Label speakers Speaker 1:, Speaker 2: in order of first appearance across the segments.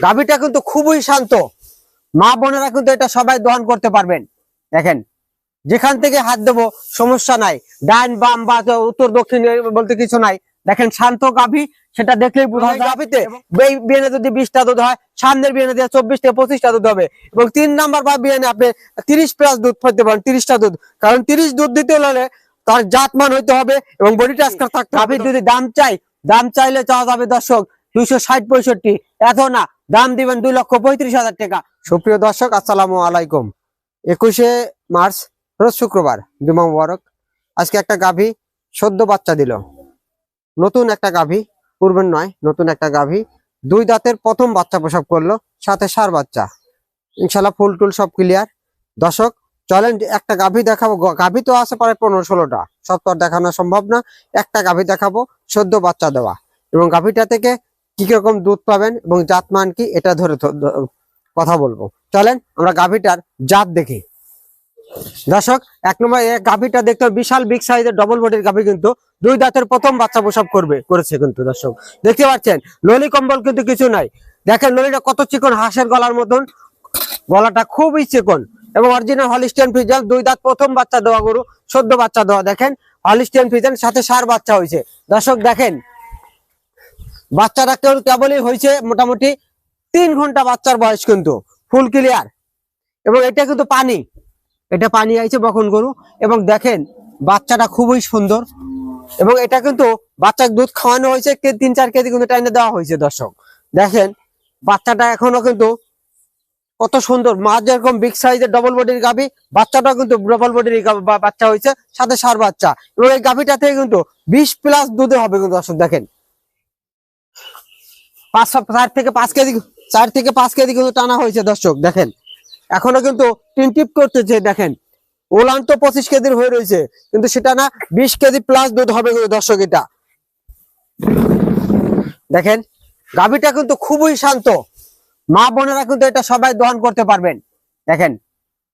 Speaker 1: গাভীটা কিন্তু খুবই শান্ত। মা বোনেরা কিন্তু এটা সবাই দহন করতে পারবেন। দেখেন যেখান থেকে হাত দেবো সমস্যা নাই। ডান বাম বা উত্তর দক্ষিণ বলতে কিছু নাই। দেখেন শান্ত গাভী সেটা দেখলেই বোঝা যায় গাভীতে। বিয়ানে যদি বিশটা দুধ হয় সামনের বিয়ানে দিয়ে চব্বিশ থেকে পঁচিশটা দুধ হবে। এবং তিন নাম্বার বা বিয়ানে আপনি তিরিশ প্লাস দুধ পেতে পারেন তিরিশটা দুধ। কারণ তিরিশ দুধ দিতে হলে তার জাতমান হইতে হবে এবং বডি টাস্কার থাকতে গাভীর যদি দাম চাই দাম চাইলে চাওয়া যাবে দর্শক দুইশো ষাট পঁয়ষট্টি। এত না দাম দিবেন দুই লক্ষ পঁয়ত্রিশ হাজার টাকা। সুপ্রিয় দর্শক, আসসালামু আলাইকুম। একুশে মার্চ, রোজ শুক্রবার, জুমা মুবারক। আজকে একটা গাভী সদ্য বাচ্চা দিল। নতুন একটা গাভী, পূর্বের নয়, নতুন একটা গাভী। দুই দাঁতের প্রথম বাচ্চা প্রসব করল, সাথে সার বাচ্চা। ইনশাল্লাহ ফুল টুল সব ক্লিয়ার দর্শক, চলেন একটা গাভী দেখাবো। গাভী তো আছে প্রায় পনেরো ষোলোটা। সব তো আর দেখানো সম্ভব না। একটা গাভী দেখাবো, সদ্য বাচ্চা দেওয়া। এবং গাভীটা থেকে কি রকম দুধ পাবেন এবং জাতমান কি, এটা ধরে কথা বলব। চলেন আমরা গাভীটার জাত দেখি। দর্শক, এক নম্বর গাভীটা দেখতে বিশাল বিগ সাইজের ডবল বডির গাভী কিন্তু দুই দাঁতের প্রথম বাচ্চা প্রসব করবে, করেছে কিন্তু দর্শক। দেখতে পাচ্ছেন, ললি কম্বল কিন্তু কিছু নাই। দেখেন ললিটা কত চিকন, হাঁসের গলার মতন। গলাটা খুবই চিকন এবং অরিজিনাল হলিস্টিয়ান ফিজাল দুই দাঁত প্রথম বাচ্চা দেওয়া গরু সদ্য বাচ্চা দেওয়া। দেখেন হলিস্টিয়ান ফিজাল সাথে সার বাচ্চা হয়েছে। দর্শক, দেখেন বাচ্চাটা কেবলই হয়েছে মোটামুটি তিন ঘণ্টা বাচ্চার বয়স কিন্তু ফুল ক্লিয়ার এবং এটা কিন্তু পানি। এটা পানি আইছে বখন গরু। এবং দেখেন, বাচ্চাটা খুবই সুন্দর। এবং এটা কিন্তু বাচ্চার দুধ খাওয়ানো হয়েছে তিন চার কেজি কিন্তু টাইনে দেওয়া হয়েছে, দর্শক। দেখেন, বাচ্চাটা এখনও কিন্তু কত সুন্দর। মা যেরকম বিগ সাইজের ডবল বডির গাভি, বাচ্চাটাও কিন্তু ডবল বডির বাচ্চা হয়েছে, সাথে সার বাচ্চা। এবং এই গাভিটা থেকে কিন্তু বিশ প্লাস দুধে হবে কিন্তু, দর্শক, দেখেন। পাঁচ সপ- চার থেকে পাঁচ কেজি, চার থেকে পাঁচ কেজি কিন্তু টানা হয়েছে দর্শক, দেখেন। এখনও কিন্তু তিন টিপ করতেছে, দেখেন। ওলান তো পঁচিশ কেজির হয়ে রয়েছে, কিন্তু সেটা না, বিশ কেজি প্লাস দুধ হবে দর্শক এটা। দেখেন, গাভীটা কিন্তু খুবই শান্ত। মা বোনেরা কিন্তু এটা সবাই দহন করতে পারবেন। দেখেন,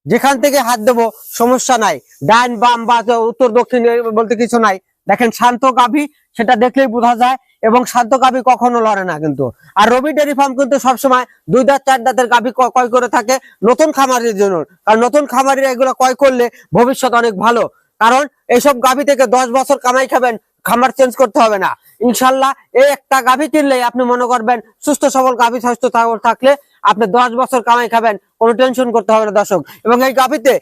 Speaker 1: যেখান থেকে হাত দেবো, সমস্যা নাই। ডান, বাম, বা, উত্তর, দক্ষিণ বলতে কিছু নাই। দেখেন শান্ত গাভী, সেটা দেখলেই বোঝা যায়, এবং শান্ত গাভী কখনো লড়ে না কিন্তু। আর রবি ডেয়ারি ফার্ম কিন্তু সবসময় দুই দাঁত, চার দাঁতের গাভী ক- ক্রয় করে থাকে নতুন খামারের জন্য। কারণ নতুন খামারিরা এগুলো ক্রয় করলে ভবিষ্যৎ অনেক ভালো। কারণ এইসব গাভী থেকে দশ বছর কামাই খাবেন, খামার চেঞ্জ করতে হবে না। ইনশাল্লাহ এই একটা গাভী কিনলে আপনি মনে করবেন সুস্থ সবল গাভী স্বাস্থ্য থাকলে আপনি দশ বছর কামাই খাবেন, কোনো টেনশন করতে হবে না দর্শক। এবং এই গাভীতে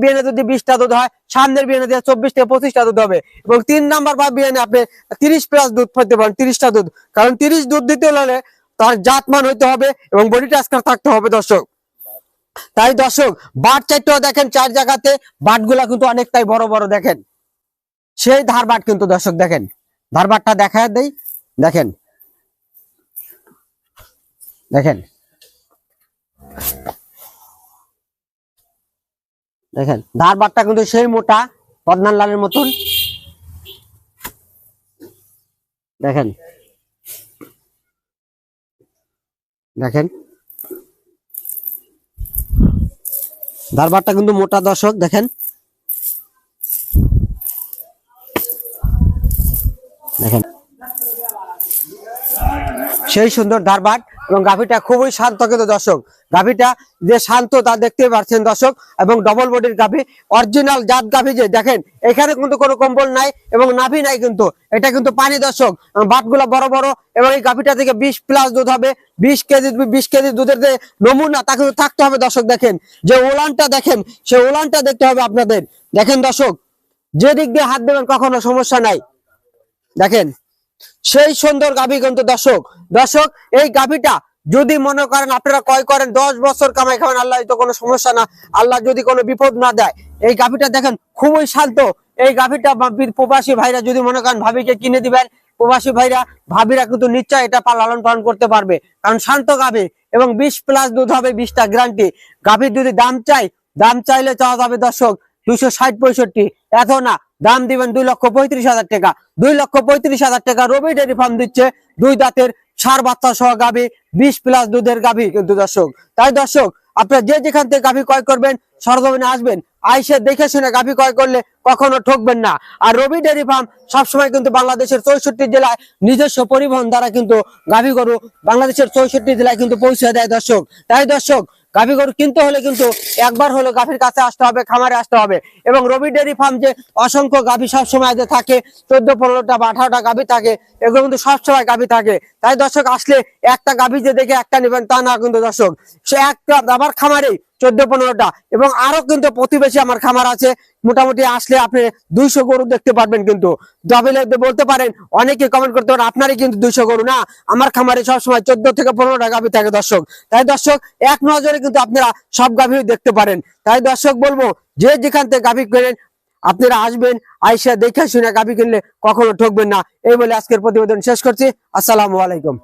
Speaker 1: বিয়ানে যদি বিশটা দুধ হয়, সামনের বিয়ানে দিয়ে চব্বিশ থেকে পঁচিশটা দুধ হবে। এবং তিন নাম্বার বা বিয়ানে আপনি তিরিশ প্লাস দুধ পেতে পারেন, তিরিশটা দুধ। কারণ তিরিশ দুধ দিতে হলে তার জাতমান হইতে হবে এবং বডি টাস্কার থাকতে হবে দর্শক। তাই দর্শক, বাট চারটাও দেখেন, চার জায়গাতে বাটগুলা কিন্তু অনেকটাই বড় বড় দেখেন। সেই ধার বাট কিন্তু দর্শক দেখেন। ধার বাটটা দেখা দেই, দেখেন। দেখেন। দেখেন, ধার বাটটা কিন্তু সেই মোটা পদ্মান লালের মতন। দেখেন। দেখেন। ধারবারটা কিন্তু মোটা দর্শক, দেখেন। দেখেন। সেই সুন্দর ধারবাট এবং গাভীটা খুবই শান্ত কিন্তু দর্শক। গাভীটা যে শান্ত তা দেখতে পাচ্ছেন দর্শক এবং ডবল বডির গাভী অরিজিনাল জাত গাভী যে, দেখেন, এখানে কিন্তু কোনো কম্বল নাই এবং নাভি নাই কিন্তু, এটা কিন্তু পানি দর্শক। বাটগুলো বড় বড় এবং এই গাভীটা থেকে বিশ প্লাস দুধ হবে, বিশ কেজি বিশ কেজি দুধের যে নমুনা তা কিন্তু থাকতে হবে দর্শক, দেখেন। যে ওলানটা দেখেন, সে ওলানটা দেখতে হবে আপনাদের। দেখেন দর্শক যে দিক দিয়ে হাত দেবেন কখনো সমস্যা নাই। দেখেন সেই সুন্দর গাভী কিন্তু দর্শক দর্শক, এই গাভীটা যদি মনে করেন আপনারা ক্রয় করেন, দশ বছর কামাই খাবেন, আল্লাহ তো কোনো সমস্যা না, আল্লাহ যদি কোনো বিপদ না দেয়, এই গাভীটা দেখেন খুবই শান্ত। এই গাভীটা প্রবাসী ভাইরা যদি মনে করেন ভাবিকে কিনে দিবেন, প্রবাসী ভাইরা, ভাবিরা কিন্তু নিশ্চয় এটা লালন পালন করতে পারবে। কারণ শান্ত গাভী এবং বিশ প্লাস দুধ হবে বিশটা গ্যারান্টি গাভীর যদি দাম চাই, দাম চাইলে চাওয়া যাবে দর্শক দুইশো ষাট পঁয়ষট্টি। এত না দাম দিবেন দুই লক্ষ পঁয়ত্রিশ হাজার টাকা। দুই লক্ষ পঁয়ত্রিশ হাজার টাকা রবি ডেয়ারি ফার্ম দিচ্ছে। দুই দাঁতের সার বাচ্চা সহ গাভী, বিশ প্লাস দুধের গাভী কিন্তু দর্শক। তাই দর্শক, আপনারা যে যেখান থেকে গাভী ক্রয় করবেন, সরজমিনে আসবেন, আইসে দেখে শুনে গাভী ক্রয় করলে কখনো ঠকবেন না। আর রবি ডেয়ারি ফার্ম সবসময় কিন্তু বাংলাদেশের চৌষট্টি জেলায় নিজস্ব পরিবহন দ্বারা কিন্তু গাভী গরু বাংলাদেশের চৌষট্টি জেলায় কিন্তু পৌঁছে দেয় দর্শক। তাই দর্শক গাভী গরু কিনতে হলে কিন্তু একবার হলো গাভীর কাছে আসতে হবে, খামারে আসতে হবে। এবং রবি ডেয়ারি ফার্ম যে অসংখ্য গাভী সবসময় যে থাকে, চোদ্দ, পনেরোটা বা আঠারোটা গাভী থাকে, এগুলো কিন্তু সবসময় গাভী থাকে। তাই দর্শক, আসলে একটা গাভী যে দেখে একটা নেবেন তা না কিন্তু দর্শক, সে একটা আবার খামারেই চোদ্দ পনেরোটা এবং আরও কিন্তু প্রতিবেশী আমার খামার আছে। মোটামুটি আসলে আপনি দুইশো গরু দেখতে পারবেন কিন্তু। বলতে পারেন, অনেকে কমেন্ট করতে পারেন, আপনারই কিন্তু দুইশো গরু না? আমার খামারে সবসময় চোদ্দ থেকে পনেরোটা গাভী থাকে দর্শক। তাই দর্শক, এক নজরে কিন্তু আপনারা সব গাভী দেখতে পারেন। তাই দর্শক, বলব, যে যেখান থেকে গাভী কেনেন, আপনারা আসবেন, আইসা দেখে শুনে গাভী কিনলে কখনো ঠকবেন না। এই বলে আজকের প্রতিবেদন শেষ করছি। আসসালামু আলাইকুম।